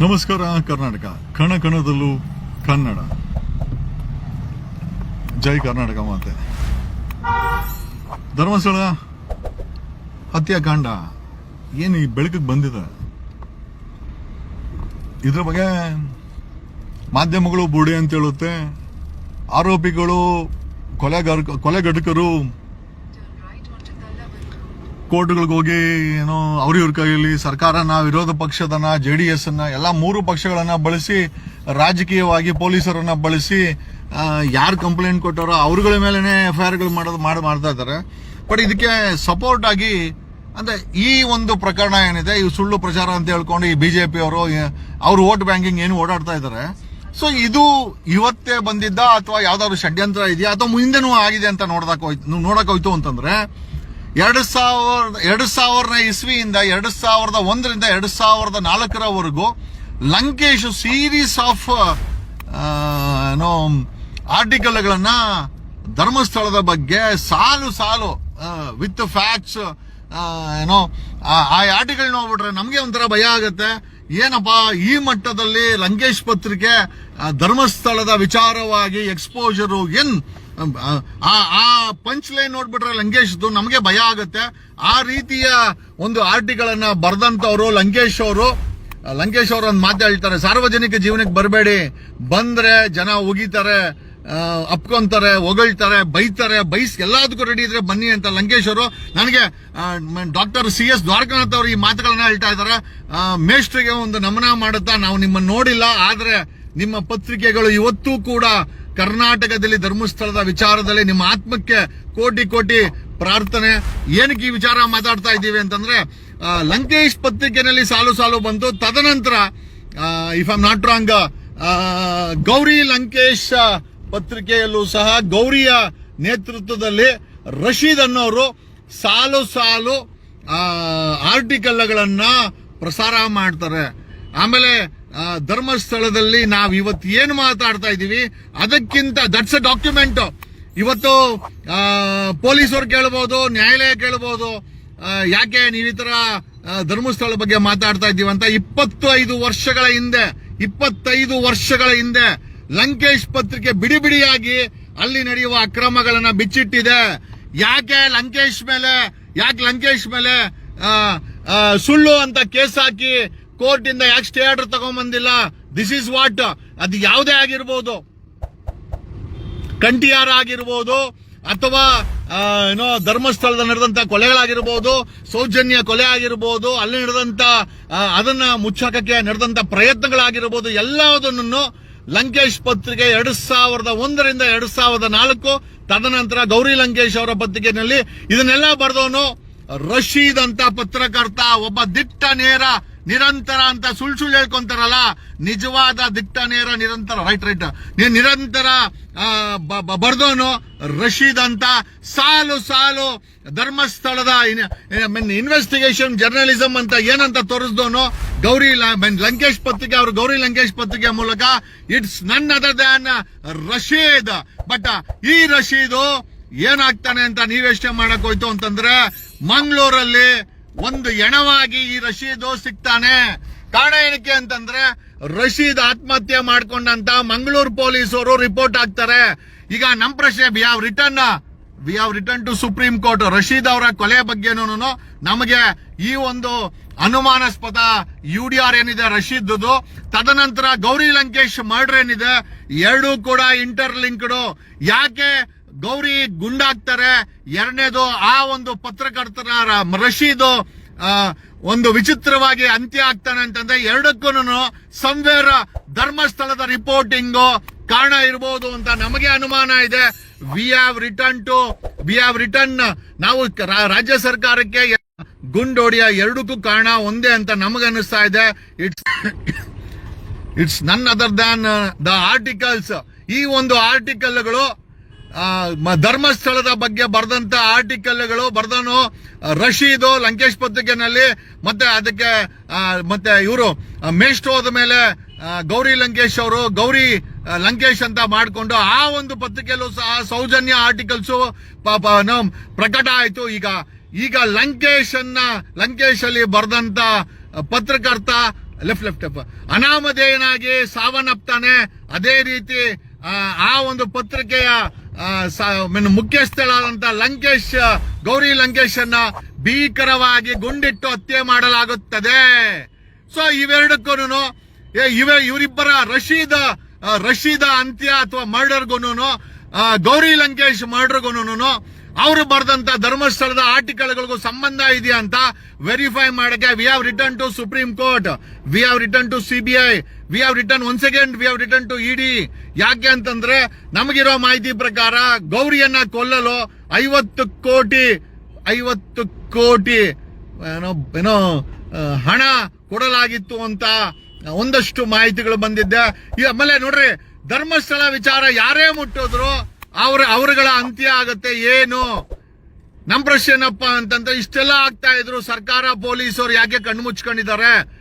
ನಮಸ್ಕಾರ, ಕರ್ನಾಟಕ. ಕಣ ಕಣದಲ್ಲೂ ಕನ್ನಡ. ಜೈ ಕರ್ನಾಟಕ ಮಾತೆ. ಧರ್ಮಸ್ಥಳ, ಹತ್ಯಾಕಾಂಡ. ಏನು ಈ ಬೆಳಕಿಗೆ ಬಂದಿದೆ? ಇದ್ರ ಬಗ್ಗೆ ಮಾಧ್ಯಮಗಳು ಬುಡಿ ಅಂತ ಹೇಳುತ್ತೆ. ಆರೋಪಿಗಳು, ಕೊಲೆಗಾರ, ಕೊಲೆಗಡಕರು ಕೋರ್ಟ್ಗಳಿಗೆ ಹೋಗಿ, ಏನೋ ಅವ್ರ ಇವ್ರ ಕೈಯಲ್ಲಿ ಸರ್ಕಾರನ, ವಿರೋಧ ಪಕ್ಷದನ್ನ ಜೆ ಡಿ ಎಸ್ ಅನ್ನ ಎಲ್ಲ ಮೂರು ಪಕ್ಷಗಳನ್ನ ಬಳಸಿ, ರಾಜಕೀಯವಾಗಿ ಪೊಲೀಸರನ್ನ ಬಳಸಿ ಯಾರು ಕಂಪ್ಲೇಂಟ್ ಕೊಟ್ಟಾರೋ ಅವ್ರಗಳ ಮೇಲೇ ಎಫ್ ಐ ಆರ್ಗಳು ಮಾಡೋದು, ಮಾಡಿ, ಮಾಡ್ತಾ ಇದ್ದಾರೆ. ಬಟ್ ಇದಕ್ಕೆ ಸಪೋರ್ಟ್ ಆಗಿ, ಅಂದ್ರೆ ಈ ಒಂದು ಪ್ರಕರಣ ಏನಿದೆ ಇವು ಸುಳ್ಳು ಪ್ರಚಾರ ಅಂತ ಹೇಳ್ಕೊಂಡು ಈ ಬಿಜೆಪಿ ಅವರು ಅವ್ರು ವೋಟ್ ಬ್ಯಾಂಕಿಂಗ್ ಏನು ಓಡಾಡ್ತಾ ಇದ್ದಾರೆ. ಸೊ ಇದು ಇವತ್ತೇ ಬಂದಿದ್ದ ಅಥವಾ ಯಾವ್ದಾದ್ರು ಷಡ್ಯಂತ್ರ ಇದೆಯಾ ಅಥವಾ ಮುಂದೆನೂ ಆಗಿದೆ ಅಂತ ನೋಡ್ದಾಕ ಹೋಯ್ತು ನೋಡಕ್ ಹೋಯ್ತು ಅಂತಂದ್ರೆ ಎರಡು ಸಾವಿರದ ಎರಡು ಸಾವಿರನೇ ಇಸ್ವಿಯಿಂದ ಎರಡು ಸಾವಿರದ ಒಂದರಿಂದ ಎರಡು ಸಾವಿರದ ನಾಲ್ಕರವರೆಗೂ ಲಂಕೇಶ್ ಸೀರೀಸ್ ಆಫ್ ಏನೋ ಆರ್ಟಿಕಲ್ಗಳನ್ನು ಧರ್ಮಸ್ಥಳದ ಬಗ್ಗೆ ಸಾಲು ಸಾಲು ವಿತ್ ಫ್ಯಾಕ್ಟ್ಸ್ ಏನೋ, ಆ- ಆರ್ಟಿಕಲ್ ನೋಡ್ಬಿಟ್ರೆ ನಮಗೆ ಒಂಥರ ಭಯ ಆಗುತ್ತೆ. ಏನಪ್ಪ, ಈ ಮಟ್ಟದಲ್ಲಿ ಲಂಕೇಶ್ ಪತ್ರಿಕೆ ಧರ್ಮಸ್ಥಳದ ವಿಚಾರವಾಗಿ ಎಕ್ಸ್ಪೋಜರು ಏನ್ ಆ ಆ ಪಂಚ್ ಲೈನ್ ನೋಡ್ಬಿಟ್ರೆ ಲಂಕೇಶ್ದು ನಮಗೆ ಭಯ ಆಗುತ್ತೆ. ಆ ರೀತಿಯ ಒಂದು ಆರ್ಟಿಗಳನ್ನು ಬರ್ದಂತವ್ರು ಲಂಕೇಶ್ ಅವರು ಲಂಕೇಶ್ ಅವರು ಒಂದು ಮಾತು ಹೇಳ್ತಾರೆ, ಸಾರ್ವಜನಿಕ ಜೀವನಕ್ಕೆ ಬರಬೇಡಿ. ಬಂದ್ರೆ ಜನ ಉಗಿತಾರೆ ಅಪ್ಕೊಂತಾರೆ, ಹೊಗಳ್ತಾರೆ, ಬೈತಾರೆ, ಬೈಸ್ ಎಲ್ಲದಕ್ಕೂ ರೆಡಿ ಇದ್ರೆ ಬನ್ನಿ ಅಂತ ಲಂಕೇಶ್ ಅವರು. ನನಗೆ ಡಾಕ್ಟರ್ ಸಿ ಎಸ್ ದ್ವಾರಕನಾಥ್ ಅವರು ಈ ಮಾತುಗಳನ್ನ ಹೇಳ್ತಾ ಇದ್ದಾರೆ ಮೇಷ್ಟ್ರಿಗೆ ಒಂದು ನಮನ ಮಾಡುತ್ತಾ ನಾವು ನಿಮ್ಮನ್ನು ನೋಡಿಲ್ಲ, ಆದರೆ ನಿಮ್ಮ ಪತ್ರಿಕೆಗಳು ಇವತ್ತೂ ಕೂಡ ಕರ್ನಾಟಕದಲ್ಲಿ ಧರ್ಮಸ್ಥಳದ ವಿಚಾರದಲ್ಲಿ ನಿಮ್ಮ ಆತ್ಮಕ್ಕೆ ಕೋಟಿ ಕೋಟಿ ಪ್ರಾರ್ಥನೆ. ಏನಕ್ಕೆ ಈ ವಿಚಾರ ಮಾತಾಡ್ತಾ ಇದ್ದೀವಿ ಅಂತಂದ್ರೆ ಲಂಕೇಶ್ ಪತ್ರಿಕೆನಲ್ಲಿ ಸಾಲು ಸಾಲು ಬಂತು. ತದನಂತರ if I'm not wrong Gauri Lankesh ಪತ್ರಿಕೆಯಲ್ಲೂ ಸಹ ಗೌರಿಯ ನೇತೃತ್ವದಲ್ಲಿ ರಶೀದ್ ಅನ್ನೋರು ಸಾಲು ಸಾಲು ಆರ್ಟಿಕಲ್ಗಳನ್ನ ಪ್ರಸಾರ ಮಾಡ್ತಾರೆ. ಆಮೇಲೆ ಧರ್ಮಸ್ಥಳದಲ್ಲಿ ನಾವು ಇವತ್ತು ಏನು ಮಾತಾಡ್ತಾ ಇದ್ದೀವಿ ಅದಕ್ಕಿಂತ ದಟ್ಸ್ ಅ ಡಾಕ್ಯುಮೆಂಟ್ ಇವತ್ತು ಪೊಲೀಸರು ಕೇಳಬಹುದು ನ್ಯಾಯಾಲಯ ಕೇಳಬಹುದು ಯಾಕೆ ನೀವು ಈ ತರ ಧರ್ಮಸ್ಥಳ ಬಗ್ಗೆ ಮಾತಾಡ್ತಾ ಇದ್ದೀವಿ ಅಂತ ಇಪ್ಪತ್ತೈದು ವರ್ಷಗಳ ಹಿಂದೆ, ಇಪ್ಪತ್ತೈದು ವರ್ಷಗಳ ಹಿಂದೆ ಲಂಕೇಶ್ ಪತ್ರಿಕೆ ಬಿಡಿ ಬಿಡಿಯಾಗಿ ಅಲ್ಲಿ ನಡೆಯುವ ಅಕ್ರಮಗಳನ್ನ ಬಿಚ್ಚಿಟ್ಟಿದೆ. ಯಾಕೆ ಲಂಕೇಶ್ ಮೇಲೆ, ಯಾಕೆ ಲಂಕೇಶ್ ಮೇಲೆ ಸುಳ್ಳು ಅಂತ ಕೇಸ್ ಹಾಕಿ ಕೋರ್ಟ್ ಇಂದ ಯಾಕೆ ಸ್ಟೇ ಆರ್ಡರ್ ತಗೊಂಬಂದಿಲ್ಲ? ದಿಸ್ ಇಸ್ ವಾಟ್ ಅದು ಯಾವುದೇ ಆಗಿರ್ಬೋದು. ಕಂಟಿಯಾರ ಆಗಿರ್ಬೋದು, ಅಥವಾ ಏನೋ ಧರ್ಮಸ್ಥಳದ ನಡೆದಂತ ಕೊಲೆಗಳಾಗಿರ್ಬೋದು, ಸೌಜನ್ಯ ಕೊಲೆ ಆಗಿರ್ಬೋದು, ಅಲ್ಲಿ ನಡೆದಂತ ಅದನ್ನ ಮುಚ್ಚಾಕಕ್ಕೆ ನಡೆದಂತ ಪ್ರಯತ್ನಗಳಾಗಿರ್ಬೋದು ಎಲ್ಲದನ್ನು ಲಂಕೇಶ್ ಪತ್ರಿಕೆ ಎರಡು ಸಾವಿರದ ಒಂದರಿಂದ ಎರಡು ಸಾವಿರದ ನಾಲ್ಕು, ತದನಂತರ ಗೌರಿ ಲಂಕೇಶ್ ಅವರ ಪತ್ರಿಕೆಯಲ್ಲಿ ಇದನ್ನೆಲ್ಲ ಬರೆದವನು ರಶೀದ್ ಅಂತ ಪತ್ರಕರ್ತ, ಒಬ್ಬ ದಿಟ್ಟ ನೇರ ನಿರಂತರ ಅಂತ ಸುಳ್ ಸುಳ್ಳು ಹೇಳ್ಕೊಂತಾರಲ್ಲ, ನಿಜವಾದ ದಿಟ್ಟ ನೇರ ನಿರಂತರ ರೈಟ್ ರೈಟ್ ನೀನ್ ನಿರಂತರ ಬರ್ದೋನು ರಶೀದ್ ಅಂತ ಸಾಲು ಸಾಲು ಧರ್ಮಸ್ಥಳದ ಇನ್ವೆಸ್ಟಿಗೇಷನ್ ಜರ್ನಲಿಸಂ ಅಂತ ಏನಂತ ತೋರಿಸ್ದೋನು ಗೌರಿ ಲಂಕೇಶ್ ಪತ್ರಿಕೆ, ಅವರು ಗೌರಿ ಲಂಕೇಶ್ ಪತ್ರಿಕೆ ಮೂಲಕ it's none other than Rashid. But ಈ ರಶೀದು ಏನಾಗ್ತಾನೆ ಅಂತ ನೀವೆಷ್ಟೇ ಮಾಡಕ್ ಹೋಯ್ತು ಅಂತಂದ್ರೆ, ಮಂಗಳೂರಲ್ಲಿ ಒಂದು ಎಣವಾಗಿ ಈ ರಶೀದು ಸಿಗ್ತಾನೆ. ಕಾರಣ ಏನಕ್ಕೆ ಅಂತಂದ್ರೆ ರಶೀದ್ ಆತ್ಮಹತ್ಯೆ ಮಾಡ್ಕೊಂಡಂತ ಮಂಗಳೂರು ಪೊಲೀಸರು ರಿಪೋರ್ಟ್ ಹಾಕ್ತಾರೆ. ಈಗ ನಮ್ ಪ್ರಶ್ನೆ we have return we have return to Supreme Court Rashid ಅವರ ಕೊಲೆ ಬಗ್ಗೆನೂ ನಮಗೆ ಈ ಒಂದು ಅನುಮಾನಾಸ್ಪದ ಯು ಡಿ ಆರ್ ಏನಿದೆ, ರಶೀದ್ದು. ತದನಂತರ ಗೌರಿ ಲಂಕೇಶ್ ಮರ್ಡರ್ ಏನಿದೆ, ಎರಡೂ ಕೂಡ ಇಂಟರ್ ಲಿಂಕ್ಡ್ ಯಾಕೆ ಗೌರಿ ಗುಂಡಾಗ್ತಾರೆ. ಎರಡನೇದು ಆ ಒಂದು ಪತ್ರಕರ್ತರ ರಶೀದು ಒಂದು ವಿಚಿತ್ರವಾಗಿ ಅಂತ್ಯ ಆಗ್ತಾನೆ ಅಂತಂದ್ರೆ ಎರಡಕ್ಕೂ ಸಂವೇರ ಧರ್ಮಸ್ಥಳದ ರಿಪೋರ್ಟಿಂಗು ಕಾರಣ ಇರಬಹುದು ಅಂತ ನಮಗೆ ಅನುಮಾನ ಇದೆ. We have return to we have return ನಾವು ರಾಜ್ಯ ಸರ್ಕಾರಕ್ಕೆ ಗುಂಡೋಡಿಯ ಎರಡಕ್ಕೂ ಕಾರಣ ಒಂದೇ ಅಂತ ನಮಗೆ ಅನಿಸ್ತಾ ಇದೆ. It's it's none other than the articles ಈ ಒಂದು ಆರ್ಟಿಕಲ್ಗಳು ಧರ್ಮಸ್ಥಳದ ಬಗ್ಗೆ ಬರೆದಂತ ಆರ್ಟಿಕಲ್ಗಳು, ಬರ್ದನು ರಶೀದು, ಲಂಕೇಶ್ ಪತ್ರಿಕೆನಲ್ಲಿ, ಮತ್ತೆ ಅದಕ್ಕೆ ಮತ್ತೆ ಇವರು ಮೇಸ್ಟ್ ಹೋದ ಮೇಲೆ ಗೌರಿ ಲಂಕೇಶ್ ಅವರು, ಗೌರಿ ಲಂಕೇಶ್ ಅಂತ ಮಾಡಿಕೊಂಡು ಆ ಒಂದು ಪತ್ರಿಕೆಯಲ್ಲೂ ಸಹ ಸೌಜನ್ಯ ಆರ್ಟಿಕಲ್ಸ್ ಪ್ರಕಟ ಆಯ್ತು. ಈಗ ಈಗ ಲಂಕೇಶ್ ಅನ್ನ ಲಂಕೇಶ್ ಅಲ್ಲಿ ಬರೆದಂತ ಪತ್ರಕರ್ತ, ಲೆಫ್ಟ್ ಲೆಫ್ಟ್ ಅನಾಮಧೇಯನಾಗಿ ಸಾವನ್ನಪ್ತಾನೆ. ಅದೇ ರೀತಿ ಆ ಒಂದು ಪತ್ರಿಕೆಯ ಮುಖ್ಯಸ್ಥಳಾದಂತ ಲಂಕೇಶ್, ಗೌರಿ ಲಂಕೇಶ್ ಅನ್ನ ಭೀಕರವಾಗಿ ಗುಂಡಿಟ್ಟು ಹತ್ಯೆ ಮಾಡಲಾಗುತ್ತದೆ. ಸೊ ಇವೆರಡಕ್ಕೂ ಇವೆ, ಇವರಿಬ್ಬರ ರಶೀದ್ ರಶೀದ ಅಂತ್ಯ ಅಥವಾ ಮರ್ಡರ್ಗೂನು ಗೌರಿ ಲಂಕೇಶ್ ಮರ್ಡರ್ಗುನು ಅವರು ಬರೆದಂತ ಧರ್ಮಸ್ಥಳದ ಆರ್ಟಿಕಲ್ಗಳಿಗೂ ಸಂಬಂಧ ಇದೆಯಾ ಅಂತ ವೆರಿಫೈ ಮಾಡಕ್ಕೆ we have return to Supreme Court we have return to CBI we have return one second we have return to ED ಯಾಕೆ ಅಂತಂದ್ರೆ ನಮಗಿರೋ ಮಾಹಿತಿ ಪ್ರಕಾರ ಗೌರಿಯನ್ನ ಕೊಲ್ಲಲು ಐವತ್ತು ಕೋಟಿ ಐವತ್ತು ಕೋಟಿ, ಏನೋ ಏನೋ ಹಣ ಕೊಡಲಾಗಿತ್ತು ಅಂತ ಒಂದಷ್ಟು ಮಾಹಿತಿಗಳು ಬಂದಿದ್ದೆ ಈ ಆಮೇಲೆ ನೋಡ್ರಿ, ಧರ್ಮಸ್ಥಳ ವಿಚಾರ ಯಾರೇ ಮುಟ್ಟಿದ್ರು ಅವ್ರ ಅವರುಗಳ ಅಂತ್ಯ ಆಗತ್ತೆ, ಏನು? ನಮ್ ಪ್ರಶ್ನೆ ಏನಪ್ಪ ಅಂತಂದ್ರೆ, ಇಷ್ಟೆಲ್ಲ ಆಗ್ತಾ ಇದ್ರು ಸರ್ಕಾರ ಪೊಲೀಸರು ಯಾಕೆ ಕಣ್ಣು ಮುಚ್ಕೊಂಡಿದ್ದಾರೆ?